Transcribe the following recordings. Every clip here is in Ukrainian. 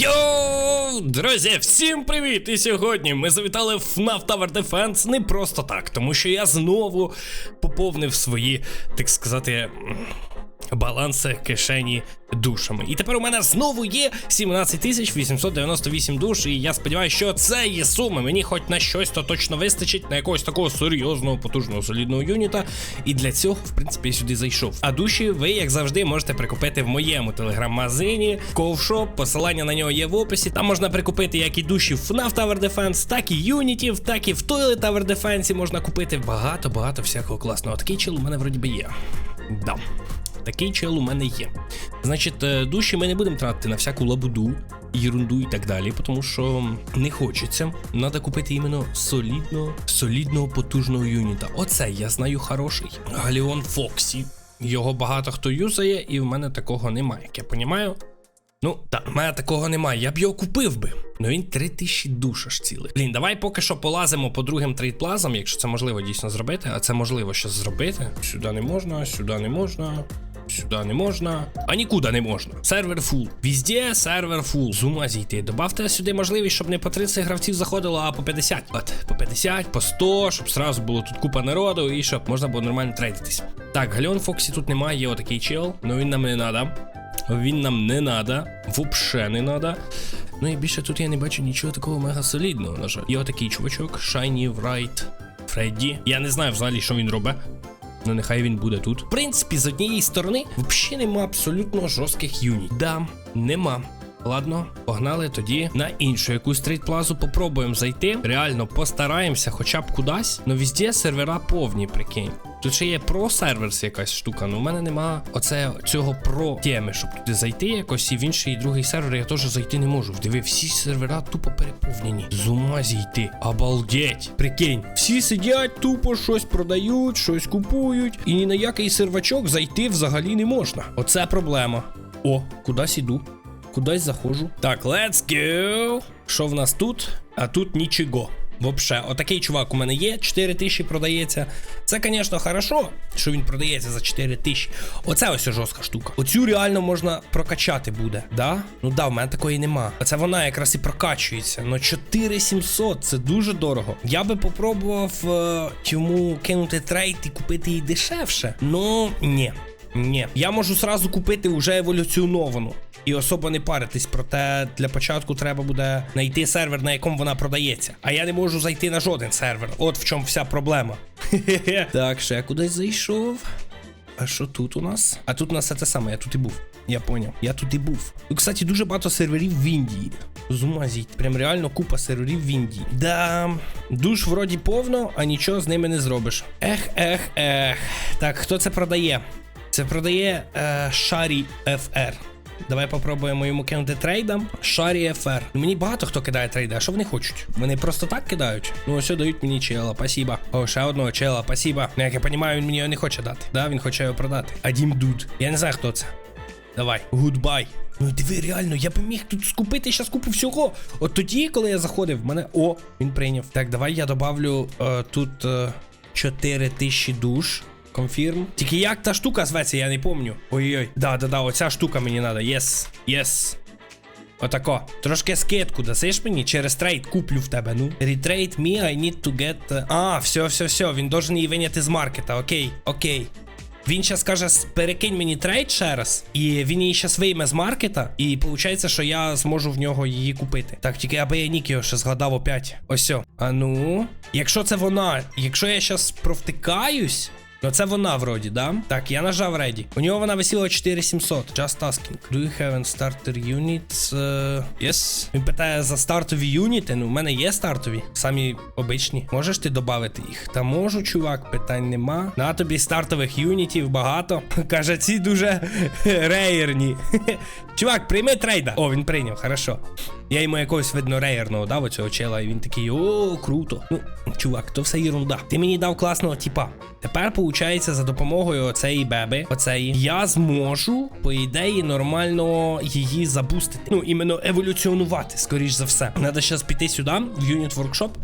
Йоу, друзі, всім привіт! І сьогодні ми завітали в FNAF Tower Defense не просто так, тому що я знову поповнив свої, так сказати, м, баланси кишені душами. І тепер у мене знову є 17 898 душ, і я сподіваюся, що це є сума. Мені хоч на щось то точно вистачить, на якогось такого серйозного, потужного, солідного юніта. І для цього, в принципі, я сюди зайшов. А душі ви, як завжди, можете прикупити в моєму телеграм-магазині Ковшоп. Посилання на нього є в описі. Там можна прикупити як і душі в FNAF Tower Defense, так і юнітів, так і в Toilet Tower Defense можна купити багато-багато всякого класного. Такий чел у мене вроді би є. Да. Такий чел у мене є. Значить, е, душі ми не будемо тратити на всяку лабуду, ерунду і так далі, тому що не хочеться. Надо купити іменно солідного, солідного, потужного юніта. Оце я знаю хороший. Галіон Фоксі. Його багато хто юзає, і в мене такого немає. Як я понімаю. Ну, так, в мене такого немає. Я б його купив би. Ну він 3000 душ аж цілих. Блін, давай поки що полазимо по другим трейдплазам, якщо це можливо дійсно зробити, а це можливо щось зробити. Сюди не можна, сюди не можна. Сюди не можна, а нікуди не можна. Сервер фул. Візде сервер фул. З ума зійти. Добавте сюди можливість, щоб не по 30 гравців заходило, а по 50. От, по 50, по 100, щоб сразу було тут купа народу і щоб можна було нормально трейдитись. Так, Гальон Фоксі тут немає, є отакий чел, але він нам не надо. Він нам не надо, вообще не надо. Ну і більше тут я не бачу нічого такого мега солідного. На жаль. Є отакий чувачок, Shiny Wright Фредді. Я не знаю взагалі, що він робить. Ну, нехай він буде тут. В принципі, з однієї сторони, взагалі нема абсолютно жорстких юнітів. Да, нема. Ладно, погнали тоді на іншу якусь стрітплазу. Попробуємо зайти. Реально постараємося, хоча б кудись. Ну везде сервера повні, прикинь. Тут ще є про серверс якась штука, ну в мене нема оце цього про теми, щоб туди зайти якось і в інший і другий сервер я теж зайти не можу. Диви, всі сервера тупо переповнені. З ума зійти. Обалдеть. Прикинь, всі сидять, тупо щось продають, щось купують, і ні на який сервачок зайти взагалі не можна. Оце проблема. О, кудись іду. Кудись заходжу. Так, let's go. Що в нас тут? А тут нічого. Вообще, отакий чувак у мене є, 4 тисячі продається. Це, звісно, хорошо, що він продається за 4 тисячі. Оце ось жорстка штука. Оцю реально можна прокачати буде. Да? Ну да, в мене такої нема. Оце вона якраз і прокачується. Ну 4700, це дуже дорого. Я би попробував е, йому кинути трейд і купити її дешевше. Ну, ні. Ні, я можу сразу купити вже еволюціоновану і особо не паритись. Проте для початку треба буде знайти сервер, на якому вона продається. А я не можу зайти на жоден сервер. От в чому вся проблема. Так, ще я кудись зайшов. А що тут у нас? А тут у нас все те саме, я тут і був. Я поняв, я тут і був. Ну, кстати, дуже багато серверів в Індії. З ума. Прям реально купа серверів в Індії. Да, душ вроді повно, а нічого з ними не зробиш. Ех, ех, ех. Так, хто це продає? Це продає е, Шарі FR. Давай попробуємо йому кинути трейдом. Шарі FR. Мені багато хто кидає трейди, а що вони хочуть? Вони просто так кидають. Ну, ось дають мені чела, спасибо. О, ще одного чела, спасибо. Ну, як я розумію, він мені його не хоче дати. Да, він хоче його продати. Адім Дуд. Я не знаю, хто це. Давай, гудбай. Ну диви, реально, я би міг тут скупити щас купу всього. От тоді, коли я заходив, мене. О, він прийняв. Так, давай я добавлю е, тут е, 4 тисячі душ. Конфірм. Тільки як та штука зветься, я не помню. Ой-ой. Да, да, да, оця штука мені треба. Єс. Єс. Отако. Трошки скидку дасиш мені через трейд куплю в тебе. Ну. Retrade me, I need to get. uh, А, все, все, все. Він должен її виняти з маркета. Окей, окей. Він зараз каже, перекинь мені трейд ще раз, і він її зараз вийме з маркета, і виходить, що я зможу в нього її купити. Так, тільки аби я нік його ще згадав опять. Ось. о. А ну. Якщо це вона, якщо я зараз провтикаюсь. Ну це вона вроді, да? Так, я нажав ready. У нього вона висіла 4700. Just asking. Do you have any starter units? Uh, yes. Він питає за стартові юніти. Ну, в мене є стартові. Самі обичні. Можеш ти додати їх? Та можу, чувак, питань нема. На тобі стартових юнітів багато. Каже, ці дуже рейерні. Чувак, прийми трейда. О, він прийняв, хорошо. Я йому якогось видно рейерного дав оцього чела, і він такий, о, круто. Ну, чувак, то все єрунда. Ти мені дав класного типа. Тепер, виходить, за допомогою оцеї беби, оцеї, я зможу, по ідеї, нормально її забустити. Ну, іменно еволюціонувати, скоріш за все. Треба зараз піти сюди, в юніт воркшоп.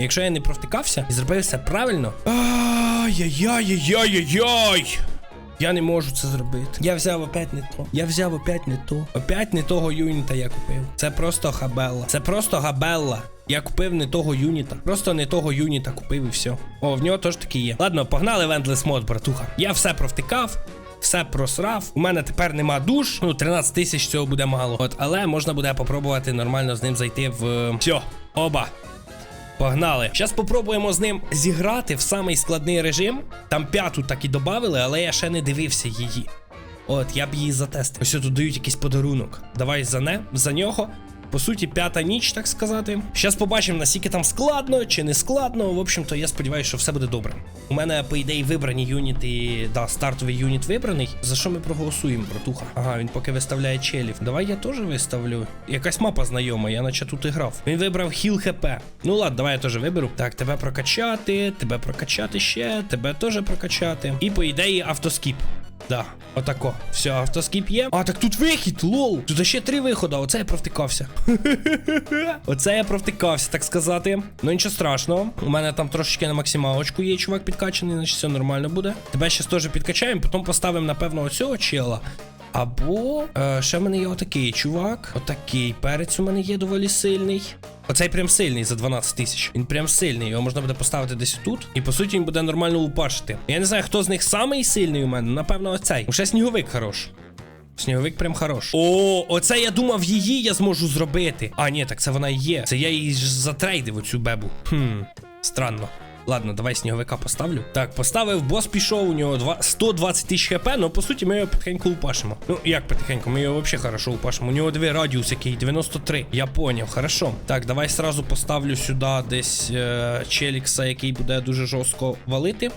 Якщо я не провтикався і зробив все правильно. Ай-яй-яй-яй-яй-яй! Я не можу це зробити. Я взяв опять не то. Я взяв опять не то. Опять не того юніта я купив. Це просто хабелла. Це просто габелла. Я купив не того юніта. Просто не того юніта купив і все. О, в нього теж таки є. Ладно, погнали в Endless Mode, братуха. Я все провтикав. Все просрав. У мене тепер нема душ. Ну, 13 тисяч цього буде мало. От, але можна буде попробувати нормально з ним зайти в. Все, оба. Погнали. Зараз попробуємо з ним зіграти в самий складний режим. Там п'яту так і додали, але я ще не дивився її. От, я б її затестив. Ось тут дають якийсь подарунок. Давай за не, за нього. По суті, п'ята ніч, так сказати. Зараз побачимо, наскільки там складно чи не складно. В общем-то, я сподіваюся, що все буде добре. У мене, по ідеї, вибрані юніти. Да, стартовий юніт вибраний. За що ми проголосуємо, братуха? Ага, він поки виставляє челів. Давай я теж виставлю. Якась мапа знайома, я наче тут і грав. Він вибрав хіл хп. Ну ладно, давай я теж виберу. Так, тебе прокачати, тебе прокачати ще, тебе теж прокачати. І по ідеї автоскіп. Да, отако. Все, автоскіп є. А, так тут вихід, лол. Тут ще три виходи, оце я провтикався. оце я провтикався, так сказати. Ну нічого страшного. У мене там трошечки на максималочку є, чувак підкачаний, значить все нормально буде. Тебе ще теж підкачаємо, потім поставимо, напевно, оцього чела. Або е, ще в мене є отакий чувак. Отакий перець у мене є доволі сильний. Оцей прям сильний за 12 тисяч. Він прям сильний. Його можна буде поставити десь тут. І по суті він буде нормально лупашити. Я не знаю, хто з них самий сильний у мене. Напевно, оцей. Ще сніговик хорош. Сніговик прям хорош. О, оце я думав, її я зможу зробити. А, ні, так це вона і є. Це я її затрейдив оцю бебу. Хм, странно. Ладно, давай сніговика поставлю. Так, поставив, бос пішов, у нього два- 120 тисяч хп, ну по суті ми його потихеньку упашимо. Ну, як потихеньку, ми його взагалі хорошо упашимо. У нього дві радіус який, 93. Я поняв, хорошо. Так, давай сразу поставлю сюди десь е, челікса, який буде дуже жорстко валити.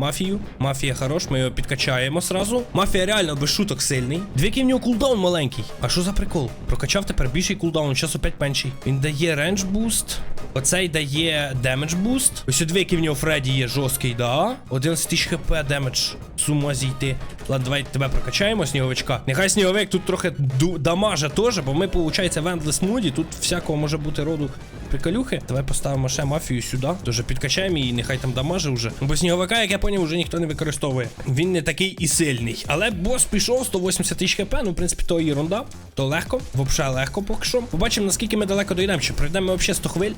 Мафію. Мафія хорош, ми його підкачаємо сразу. Мафія реально без шуток сильний. Двікий в нього кулдаун маленький. А що за прикол? Прокачав тепер більший кулдаун, зараз опять менший. Він дає рендж буст. Оцей дає демедж буст. Ось двійки в нього Фредді є жорсткий, да? 11 тисяч хп демедж. Сума зійти. Ладно, давай тебе прокачаємо, сніговичка. Нехай сніговик тут трохи дамаже теж, бо ми, виходить, в Endless моді. Тут всякого може бути роду приколюхи. Давай поставимо ще мафію сюди. Тоже підкачаємо її, нехай там дамаже вже. Бо сніговика, як я поняв, вже ніхто не використовує. Він не такий і сильний. Але бос пішов 180 тисяч хп. Ну, в принципі, то ерунда. То легко. Взагалі легко поки що. Побачимо, наскільки ми далеко дійдемо. Чи пройдемо ми взагалі 100 хвиль.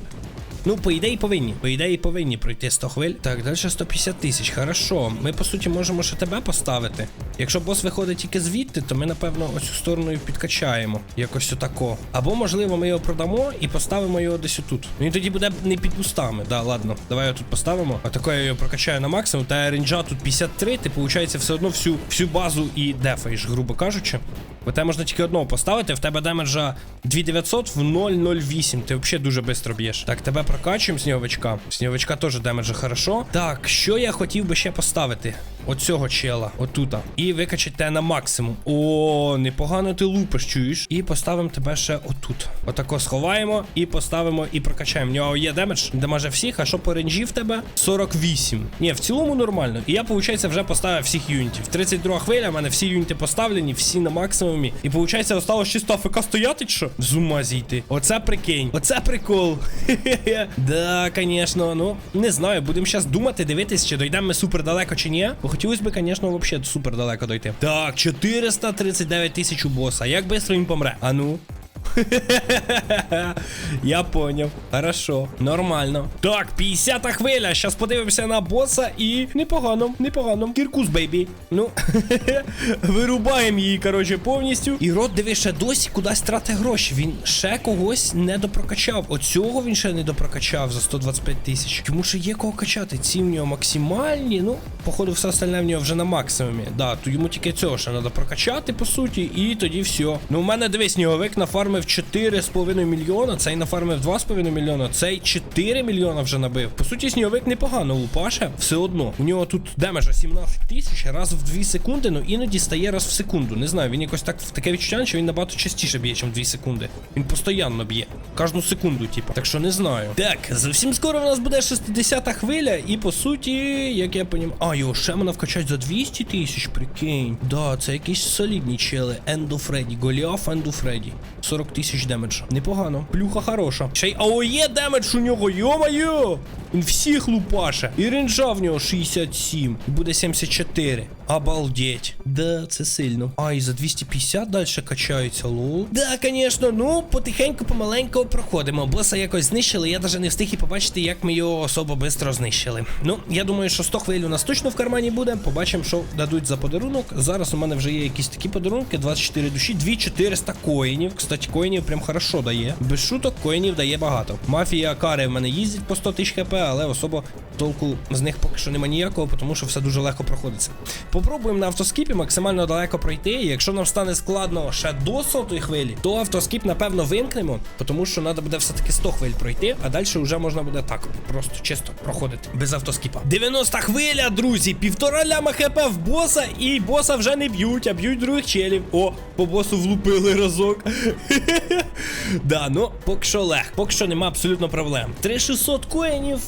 Ну, по ідеї повинні. По ідеї повинні пройти 100 хвиль. Так, далі 150 тисяч. Хорошо. Ми, по суті, можемо ще тебе поставити. Якщо бос виходить тільки звідти, то ми, напевно, ось сторону і підкачаємо. Якось отако. Або, можливо, ми його продамо і поставимо його десь отут. Він тоді буде не під кустами. Да, ладно. Давай його тут поставимо. А тако я його прокачаю на максимум. Та ренджа тут 53, ти, виходить, все одно всю, всю базу і дефаєш, грубо кажучи. Бо тебе можна тільки одного поставити, в тебе демеджа 2900 в 0,08. Ти взагалі дуже швидко б'єш. Так, тебе прокачуємо сніговичка. Сніговичка теж демеджа хорошо. Так, що я хотів би ще поставити? Оцього чела, отута. І викачати тебе на максимум. О, непогано ти лупиш, чуєш. І поставимо тебе ще отут. Отако сховаємо і поставимо і прокачаємо. В нього є демедж, демеджа всіх, а що по ренджі в тебе? 48. Ні, в цілому нормально. І я, виходить, вже поставив всіх юнітів. 32 хвиля, в мене всі юніти поставлені, всі на максимумі. І виходить, осталось чисто АФК стояти, що? З ума зійти. Оце прикинь. Оце прикол. Да, звісно. Ну, не знаю, будемо зараз думати, дивитись, чи дійдемо ми супер далеко, чи ні. Бо хотілося б, звісно, взагалі супер далеко дойти. Так, 439 тисяч у боса. Як швидко він помре? А ну. Я поняв. Хорошо, нормально. Так, 50 хвиля. Щас подивимося на боса і. Непогано, непогано. Кіркус, бейбі. Ну, вирубаємо її, коротше, повністю. І рот, диви, ще досі кудись трати гроші. Він ще когось не допрокачав. Оцього він ще не допрокачав за 125 тисяч. Тому що є кого качати. Ці в нього максимальні. Ну, походу, все остальне в нього вже на максимумі. Да, то йому тільки цього ще треба прокачати, по суті, і тоді все. Ну, у мене дивись, сніговик нафармив 4,5 мільйона, цей нафармив 2,5 мільйона, цей 4 мільйона вже набив. По суті, сніговик непогано лупаше, все одно. У нього тут демеджа 17 тисяч раз в 2 секунди, ну іноді стає раз в секунду. Не знаю, він якось так в таке відчуття, що він набагато частіше б'є, ніж 2 секунди. Він постійно б'є. Кожну секунду, типу. Так що не знаю. Так, зовсім скоро в нас буде 60-та хвиля, і по суті, як я понім. А, його ще можна вкачати за 200 тисяч, прикинь. Да, це якісь солідні чели. Енду Фредді. Голіаф Енду Фредді. 40 тисяч демеджа. Непогано. Плюха хороша. Ще й АОЄ демедж у нього, йо-моє! Він всіх лупаше. І ренжа в нього 67. І буде 74. Обалдеть. Да, це сильно. А, і за 250 далі качаються, лол. Да, звісно, ну, потихеньку, помаленьку проходимо. Боса якось знищили, я навіть не встиг і побачити, як ми його особо швидко знищили. Ну, я думаю, що 100 хвиль у нас точно в кармані буде. Побачимо, що дадуть за подарунок. Зараз у мене вже є якісь такі подарунки: 24 душі, 2400 коїнів. Кстати, коїнів прям хорошо дає. Без шуток, коїнів дає багато. Мафія кари в мене їздять по 100 тисяч хп, але особо толку з них поки що нема ніякого, тому що все дуже легко проходиться. Попробуємо на автоскіпі максимально далеко пройти. Якщо нам стане складно ще до сотої хвилі, то автоскіп, напевно, вимкнемо, тому що треба буде все-таки 100 хвиль пройти, а далі вже можна буде так, просто чисто проходити без автоскіпа. 90 хвиля, друзі, півтора ляма хп в боса, і боса вже не б'ють, а б'ють других челів. О, по босу влупили разок. Да, ну поки що лег, поки що нема абсолютно проблем. 3600 коїнів.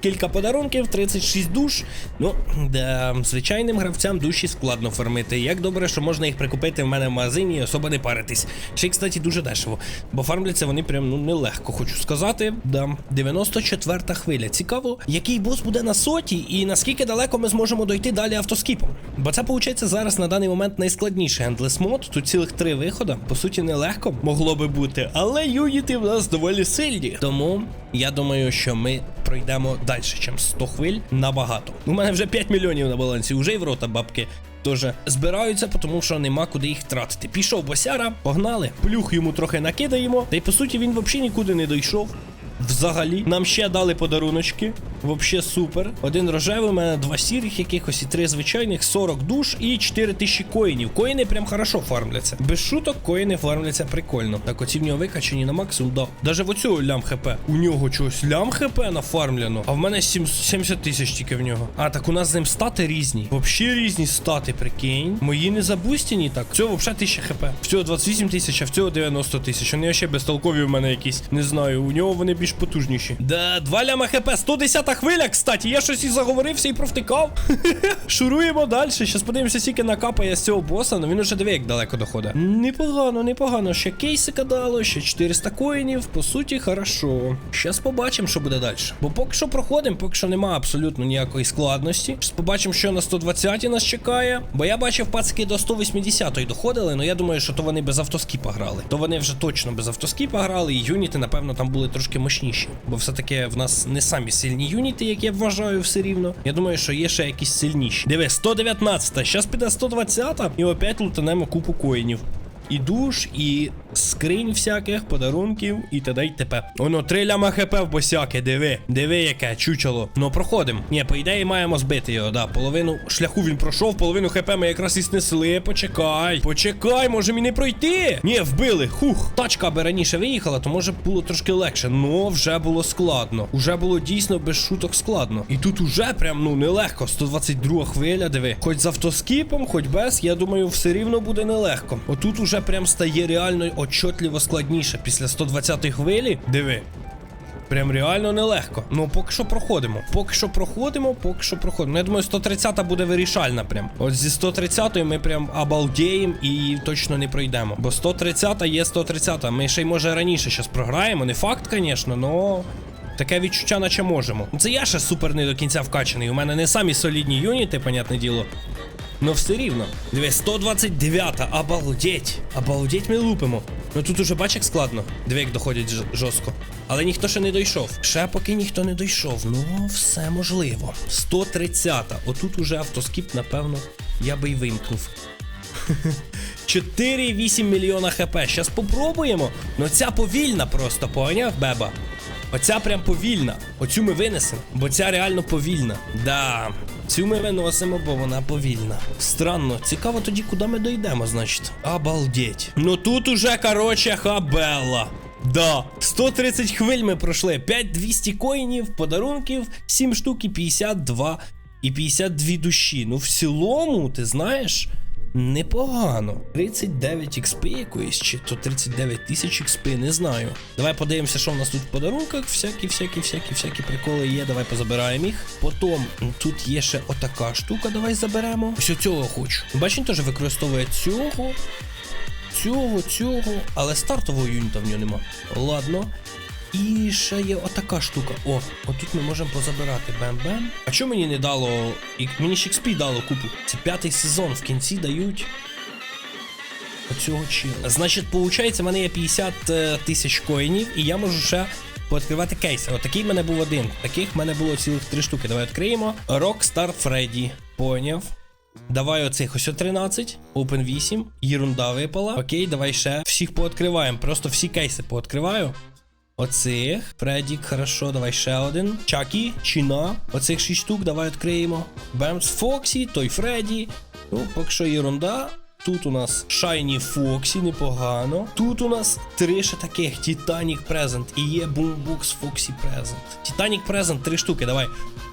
Кілька подарунків, 36 душ. Ну, да, звичайним гравцям душі складно фармити. Як добре, що можна їх прикупити в мене в магазині і особо не паритись. Ще й, кстати, дуже дешево. Бо фармляться вони прям ну нелегко, хочу сказати. Да. 94 хвиля. Цікаво, який бос буде на соті і наскільки далеко ми зможемо дойти далі автоскіпом. Бо це, виходить, зараз на даний момент найскладніший ендлес мод. Тут цілих три виходи. По суті, нелегко могло би бути, але юніти в нас доволі сильні. Тому я думаю, що ми пройдемо далі, ніж 100 хвиль набагато. У мене вже 5 мільйонів на балансі, вже й в рота бабки. Теж збираються, тому що нема куди їх тратити. Пішов босяра, погнали, плюх йому трохи накидаємо. Та й по суті він взагалі нікуди не дійшов. Взагалі, нам ще дали подаруночки. Вообще супер. Один рожевий, у мене два сірих якихось і три звичайних, 40 душ і 4 тисячі коїнів. Коїни прям хорошо фармляться. Без шуток, коїни фармляться прикольно. Так, оці в нього викачені на максимум, да. Даже в оцього лям хп. У нього чогось лям хп нафармлено, а в мене 7, 70 тисяч тільки в нього. А, так у нас з ним стати різні. Вообще різні стати, прикинь. Мої не забустіні так. Цього взагалі 1000 хп. Всього 28 тисяч, а в цього 90 тисяч. Вони ще безтолкові в мене якісь. Не знаю, у нього вони більш потужніші. Да, 2 ляма хп, 110 хвиля, кстати. Я щось і заговорився і провтикав. Шуруємо далі. Щас подивимося, скільки накапає з цього боса. Ну він уже диви, як далеко доходить. Непогано, непогано. Ще кейсика дало, ще 400 коїнів. По суті, хорошо. Щас побачимо, що буде далі. Бо поки що проходимо, поки що нема абсолютно ніякої складності. Щас побачимо, що на 120 нас чекає. Бо я бачив, пацики до 180 доходили, але я думаю, що то вони без автоскіпа грали. То вони вже точно без автоскіпа грали, і юніти, напевно, там були трошки мощніші. Бо все-таки в нас не самі сильні юніти, як я вважаю, все рівно. Я думаю, що є ще якісь сильніші. Диви, 119. Щас піде 120 і опять лутанемо купу коїнів. І душ, і скринь всяких, подарунків, і т.д. й т.п. Воно три ляма хп в босяки, диви. Диви, яке чучело. Ну, проходимо. Ні, по ідеї маємо збити його, да. Половину шляху він пройшов, половину хп ми якраз і снесли. Почекай. Почекай, може мені не пройти. Ні, вбили. Хух. Тачка би раніше виїхала, то може було трошки легше. Ну, вже було складно. Уже було дійсно без шуток складно. І тут уже прям ну нелегко. 122 хвиля, диви. Хоч з автоскіпом, хоч без, я думаю, все рівно буде нелегко. Отут уже прям стає реально отчетливо складніше. Після 120-ї хвилі, диви. Прям реально нелегко. Ну, поки що проходимо. Поки що проходимо, поки що проходимо. Ну, я думаю, 130-та буде вирішальна прям. От зі 130-ї ми прям обалдіємо і точно не пройдемо. Бо 130-та є 130-та. Ми ще й може раніше щас програємо. Не факт, звісно, но. Таке відчуття, наче можемо. Це я ще супер не до кінця вкачаний. У мене не самі солідні юніти, понятне діло. Ну все рівно. Диви, 129, обалдеть. Обалдеть ми лупимо. Ну тут уже бач, як складно. Диви, як доходять жорстко. Але ніхто ще не дійшов. Ще поки ніхто не дійшов. Ну, все можливо. 130. Отут уже автоскіп, напевно, я би й вимкнув. 4,8 мільйона хп. Щас попробуємо. Ну ця повільна просто, поняв, беба? Оця прям повільна. Оцю ми винесемо, бо ця реально повільна. Да. Цю ми виносимо, бо вона повільна. Странно, цікаво тоді, куди ми дійдемо, значить. Обалдеть. Ну тут уже, короче, хабелла. Да, 130 хвиль ми пройшли. 5200 коїнів, подарунків, 7 штук і 52 і 52 душі. Ну, в цілому, ти знаєш. Непогано. 39 XP якоїсь, чи то 39 тисяч XP, не знаю. Давай подивимося, що в нас тут в подарунках. Всякі, всякі, всякі, всякі приколи є. Давай позабираємо їх. Потім тут є ще отака штука. Давай заберемо. Ось цього хочу. Бачиш, він теж використовує цього, цього, цього, але стартового юніта в нього нема. Ладно. І ще є отака штука. О, отут ми можемо позабирати бем-бем. А що мені не дало? Мені ж XP дало купу. Це п'ятий сезон, в кінці дають. Оцього чила. Значить, виходить, в мене є 50 е, тисяч коїнів, і я можу ще пооткривати кейси. Отакий в мене був один. Таких в мене було цілих три штуки. Давай відкриємо. Rockstar Freddy. Поняв. Давай оцих ось 13, Open 8, єрунда випала. Окей, давай ще. Всіх пооткриваємо. Просто всі кейси пооткриваю. Оцих. Фредік, хорошо, давай ще один. Чакі, Чіна. Оцих 6 штук, давай відкриємо. Бемс Фоксі, той Фредді. Ну, поки що єрунда. Тут у нас Shiny Фоксі, непогано. Тут у нас три ще таких Titanic Present і є Boombox Foxy Present. Titanic Present, три штуки, давай.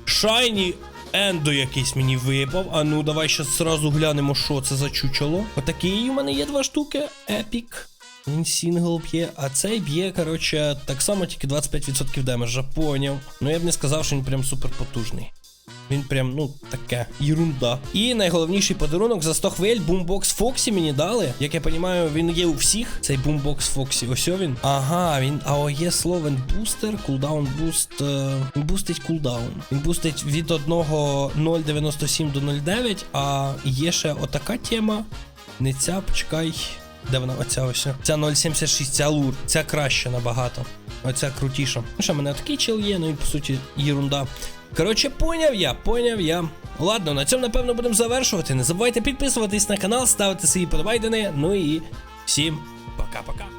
Shiny Ендо якийсь мені випав. А ну давай щас зразу глянемо, що це за чучело. Отакий у мене є два штуки. Епік. Він сінгл б'є, а цей б'є, коротше, так само тільки 25% демеджа, поняв. Ну я б не сказав, що він прям супер потужний. Він прям, ну, таке, єрунда. І найголовніший подарунок за 100 хвиль Boombox Foxy мені дали. Як я розумію, він є у всіх. Цей Boombox Foxy. Ось він. Ага, він АОЄ словен бустер, кулдаун буст. е, Він бустить кулдаун. Він бустить від 1.097 до 0.9, а є ще отака тема. Не ця, почекай. Де вона? Оця ось. Ця 0.76, ця лур. Ця краще набагато. Оця крутіша. Ну що, мене такий чел є, ну і по суті єрунда. Коротше, поняв я, поняв я. Ладно, на цьому напевно будемо завершувати. Не забувайте підписуватись на канал, ставити свої подобайдени. Ну і всім пока-пока.